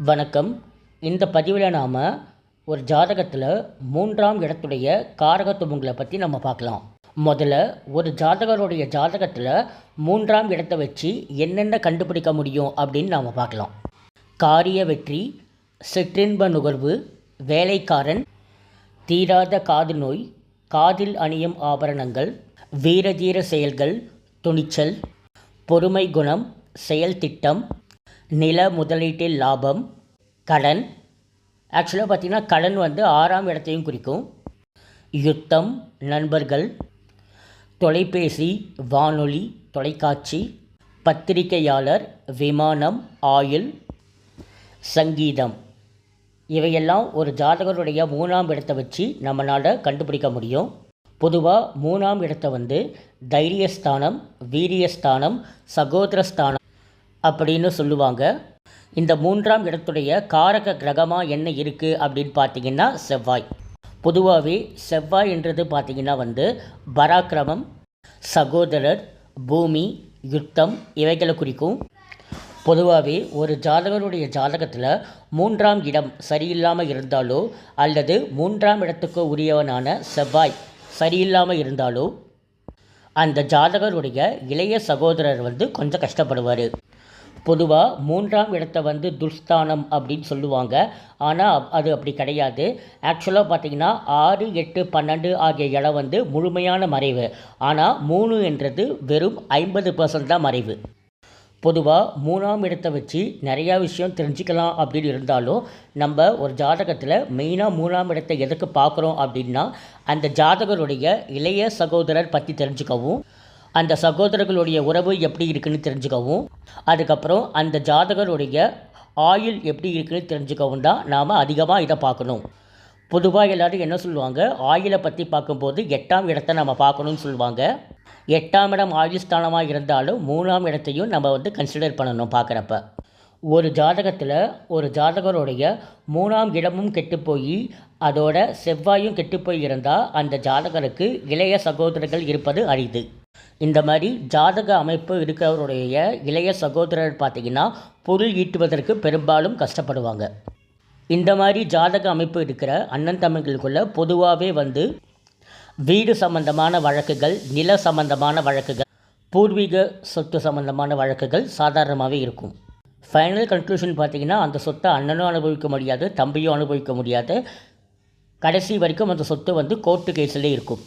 வணக்கம். இந்த பதிவில் நாம் ஒரு ஜாதகத்தில் மூன்றாம் இடத்துடைய காரகத்துவங்களை பற்றி நம்ம பார்க்கலாம். முதல்ல ஒரு ஜாதகருடைய ஜாதகத்தில் மூன்றாம் இடத்தை வச்சு என்னென்ன கண்டுபிடிக்க முடியும் அப்படின்னு நாம் பார்க்கலாம். காரிய வெற்றி சிற்றின்ப நுகர்வு வேலைக்காரன் தீராத காது நோய் காதில் அணியும் ஆபரணங்கள் வீரதீர செயல்கள் துணிச்சல் பொறுமை குணம் செயல் திட்டம் நில முதலீட்டில் லாபம் கடன். ஆக்சுவலாக பார்த்திங்கன்னா கடன் வந்து ஆறாம் இடத்தையும் குறிக்கும். யுத்தம் நண்பர்கள் தொலைபேசி வானொலி தொலைக்காட்சி பத்திரிகையாளர் விமானம் ஆயுள் சங்கீதம். இவையெல்லாம் ஒரு ஜாதகருடைய மூணாம் இடத்தை வச்சு நம்மளால் கண்டுபிடிக்க முடியும். பொதுவாக மூணாம் இடத்தை வந்து தைரியஸ்தானம் வீரியஸ்தானம் சகோதரஸ்தானம் அப்படின்னு சொல்லுவாங்க. இந்த மூன்றாம் இடத்துடைய காரக கிரகமாக என்ன இருக்குது அப்படின்னு பார்த்தீங்கன்னா செவ்வாய். பொதுவாகவே செவ்வாய் என்றது வந்து பராக்கிரமம் சகோதரர் பூமி யுத்தம் இவைகளை குறிக்கும். பொதுவாகவே ஒரு ஜாதகருடைய ஜாதகத்தில் மூன்றாம் இடம் சரியில்லாமல் இருந்தாலோ அல்லது மூன்றாம் இடத்துக்கு உரியவனான செவ்வாய் சரியில்லாமல் இருந்தாலோ அந்த ஜாதகருடைய இளைய சகோதரர் வந்து கொஞ்சம் கஷ்டப்படுவார். பொதுவாக மூன்றாம் இடத்தை வந்து துர்ஸ்தானம் அப்படின்னு சொல்லுவாங்க. ஆனால் அது அப்படி கிடையாது. ஆக்சுவலாக பார்த்திங்கன்னா ஆறு எட்டு பன்னெண்டு ஆகிய இடம் வந்து முழுமையான மறைவு. ஆனால் மூணு என்றது வெறும் ஐம்பது பர்சன்ட் தான் மறைவு. பொதுவாக மூணாம் இடத்தை வச்சு நிறையா விஷயம் தெரிஞ்சுக்கலாம் அப்படின்னு இருந்தாலும் நம்ம ஒரு ஜாதகத்தில் மெயினாக மூணாம் இடத்தை எதுக்கு பார்க்குறோம் அப்படின்னா அந்த ஜாதகருடைய இளைய சகோதரர் பற்றி தெரிஞ்சுக்கவும் அந்த சகோதரர்களுடைய உறவு எப்படி இருக்குன்னு தெரிஞ்சுக்கவும் அதுக்கப்புறம் அந்த ஜாதகருடைய ஆயுள் எப்படி இருக்குன்னு தெரிஞ்சுக்கவும் தான் நாம் அதிகமாக இதை பார்க்கணும். பொதுவாக எல்லோரும் என்ன சொல்லுவாங்க? ஆயிலை பற்றி பார்க்கும்போது எட்டாம் இடத்தை நம்ம பார்க்கணும்னு சொல்லுவாங்க. எட்டாம் இடம் ஆயுள் ஸ்தானமாக இருந்தாலும் மூணாம் இடத்தையும் நம்ம வந்து கன்சிடர் பண்ணணும் பார்க்குறப்ப. ஒரு ஜாதகத்தில் ஒரு ஜாதகருடைய மூணாம் இடமும் கெட்டுப்போய் அதோட செவ்வாயும் கெட்டுப்போய் இருந்தால் அந்த ஜாதகருக்கு இளைய சகோதரர்கள் இருப்பது அரிது. இந்த மாதிரி ஜாதக அமைப்பு இருக்கிறவருடைய இளைய சகோதரர் பார்த்திங்கன்னா பொருள் ஈட்டுவதற்கு பெரும்பாலும் கஷ்டப்படுவாங்க. இந்த மாதிரி ஜாதக அமைப்பு இருக்கிற அண்ணன் தம்பிகளுக்குள்ள பொதுவாகவே வந்து வீடு சம்பந்தமான வழக்குகள் நில சம்பந்தமான வழக்குகள் பூர்வீக சொத்து சம்பந்தமான வழக்குகள் சாதாரணமாகவே இருக்கும். ஃபைனல் கன்க்ளூஷன் பார்த்தீங்கன்னா அந்த சொத்தை அண்ணனும் அனுபவிக்க முடியாது தம்பியும் அனுபவிக்க முடியாது. கடைசி வரைக்கும் அந்த சொத்து வந்து கோர்ட்டு கேஸிலே இருக்கும்.